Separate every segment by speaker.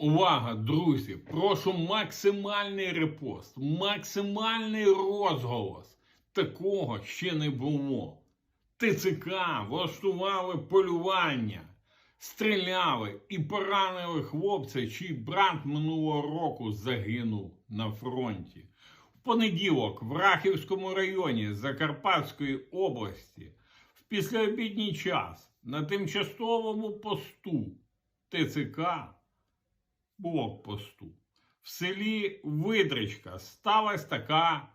Speaker 1: Увага, друзі! Прошу максимальний репост, максимальний розголос. Такого ще не було. ТЦК влаштували полювання, стріляли і поранили хлопця, чий брат минулого року загинув на фронті. В понеділок в Рахівському районі Закарпатської області в післяобідній час на тимчасовому посту ТЦК блокпосту в селі Видричка сталася така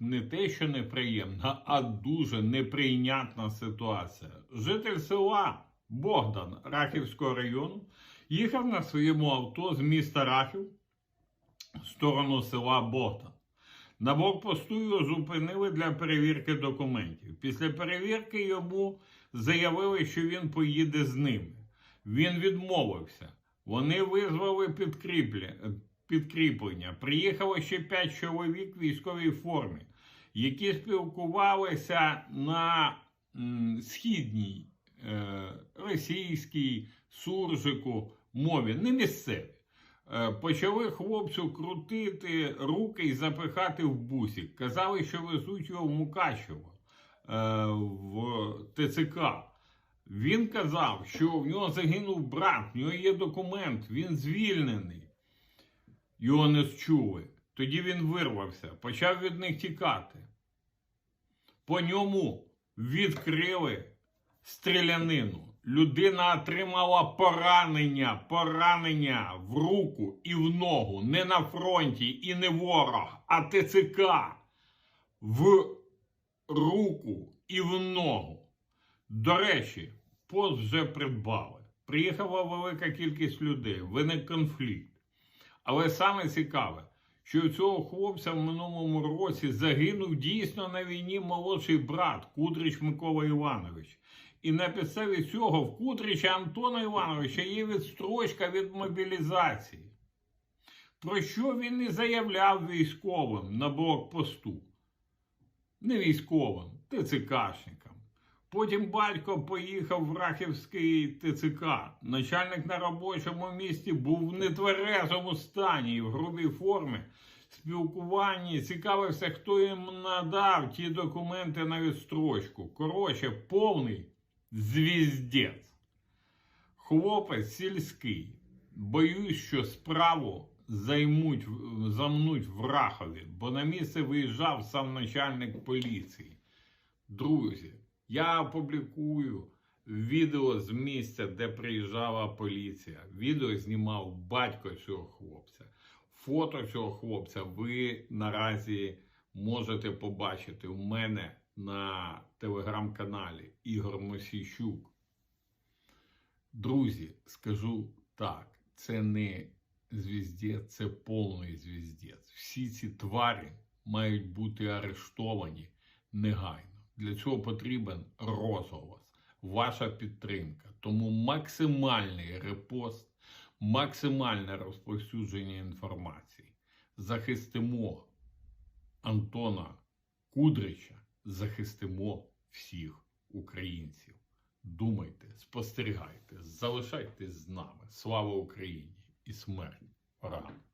Speaker 1: не те, що неприємна, а дуже неприйнятна ситуація. Житель села Богдан Рахівського району їхав на своєму авто з міста Рахів в сторону села Богдан. На блокпосту його зупинили для перевірки документів. Після перевірки йому заявили, що він поїде з ними. Він відмовився. Вони визвали підкріплення. підкріплення. Приїхало ще п'ять чоловік в військовій формі, які спілкувалися на східній е, російській суржику мові, не місцеві. Е, Почали хлопцю крутити руки і запихати в бусик. Казали, що везуть його в Мукачево е, в ТЦК. Він казав, що в нього загинув брат, в нього є документ, він звільнений. Його не чули. Тоді він вирвався, почав від них тікати. По ньому відкрили стрілянину. Людина отримала поранення, поранення в руку і в ногу. Не на фронті і не ворог, а ТЦК в руку і в ногу. До речі, пост вже придбали. Приїхала велика кількість людей, виник конфлікт. Але саме цікаве, що у цього хлопця в минулому році загинув дійсно на війні молодший брат Кудрич Микола Іванович. І на підставі цього в Кудрича Антона Івановича є відстрочка від мобілізації. Про що він і заявляв військовим на блокпосту? Не військовим, ТЦКшникам. Потім батько поїхав в Рахівський ТЦК. Начальник на робочому місці був в нетверезому стані і в грубій формі спілкуванні. Цікавився, хто їм надав ті документи на відстрочку. Коротше, повний звіздець. Хлопець сільський. Боюсь, що справу займуть, замнуть в Рахові, бо на місце виїжджав сам начальник поліції. Друзі, я опублікую відео з місця, де приїжджала поліція. Відео знімав батько цього хлопця. Фото цього хлопця ви наразі можете побачити у мене на телеграм-каналі Ігор Мосійчук. Друзі, скажу так, це не звіздець, це повний звіздець. Всі ці тварі мають бути арештовані негайно. Для цього потрібен розголос, ваша підтримка. Тому максимальний репост, максимальне розповсюдження інформації. Захистимо Антона Кудрича, захистимо всіх українців. Думайте, спостерігайте, залишайтесь з нами. Слава Україні і смерть ворогам!